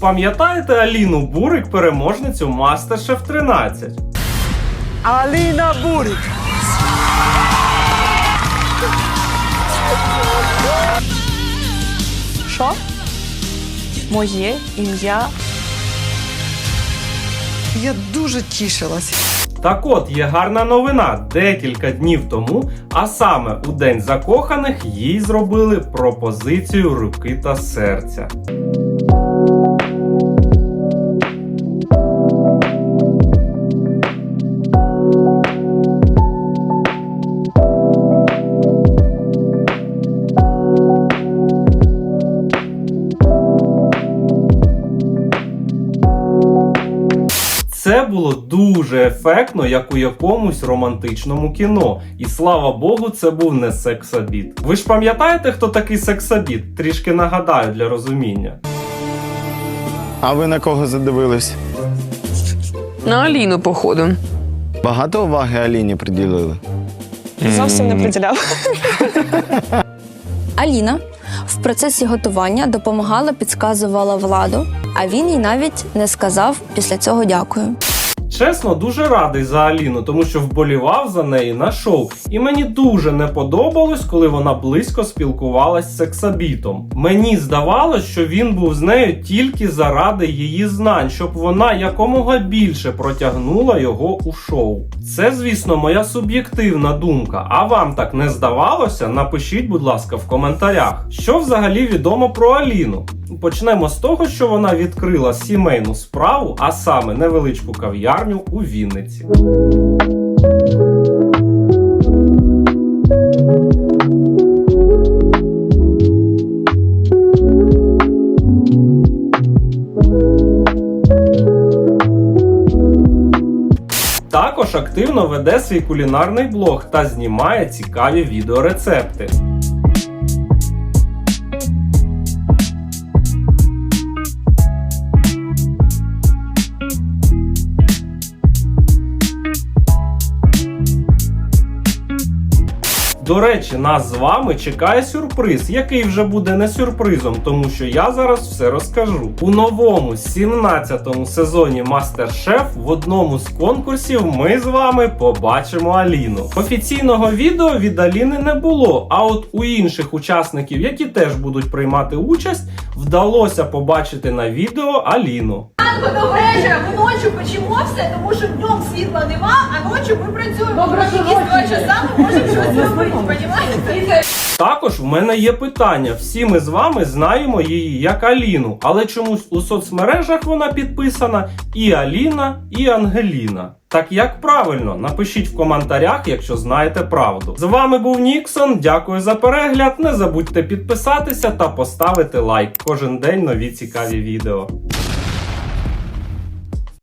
Пам'ятаєте Аліну Бурик, переможницю MasterChef 13? Аліна Бурик. Що? Моє ім'я. Я дуже тішилась. Так от є гарна новина. Декілька днів тому, а саме у День закоханих, їй зробили пропозицію руки та серця. Це було дуже ефектно, як у якомусь романтичному кіно. І слава Богу, це був не сексабіт. Ви ж пам'ятаєте, хто такий сексабіт? Трішки нагадаю для розуміння. А ви на кого задивились? На Аліну, походу. Багато уваги Аліні приділили? Зовсім не приділяв. Аліна в процесі готування допомагала, підказувала владу, а він їй навіть не сказав після цього дякую. Чесно, дуже радий за Аліну, тому що вболівав за неї на шоу. І мені дуже не подобалось, коли вона близько спілкувалась з сексабітом. Мені здавалось, що він був з нею тільки заради її знань, щоб вона якомога більше протягнула його у шоу. Це, звісно, моя суб'єктивна думка. А вам так не здавалося? Напишіть, будь ласка, в коментарях, що взагалі відомо про Аліну. Почнемо з того, що вона відкрила сімейну справу, а саме невеличку кав'ярню у Вінниці. Також активно веде свій кулінарний блог та знімає цікаві відеорецепти. До речі, нас з вами чекає сюрприз, який вже буде не сюрпризом, тому що я зараз все розкажу. У новому 17-му сезоні Мастер-Шеф в одному з конкурсів ми з вами побачимо Аліну. Офіційного відео від Аліни не було, а от у інших учасників, які теж будуть приймати участь, вдалося побачити на відео Аліну. Ранку до вечора, ночі все, тому що днем світла нема, а ночі ми працюємо. Добре, якісь два часа ми можемо щось зробити, понімаєте? Також в мене є питання. Всі ми з вами знаємо її як Аліну, але чомусь у соцмережах вона підписана і Аліна, і Ангеліна. Так як правильно, напишіть в коментарях, якщо знаєте правду. З вами був Ніксон. Дякую за перегляд. Не забудьте підписатися та поставити лайк. Кожен день нові цікаві відео.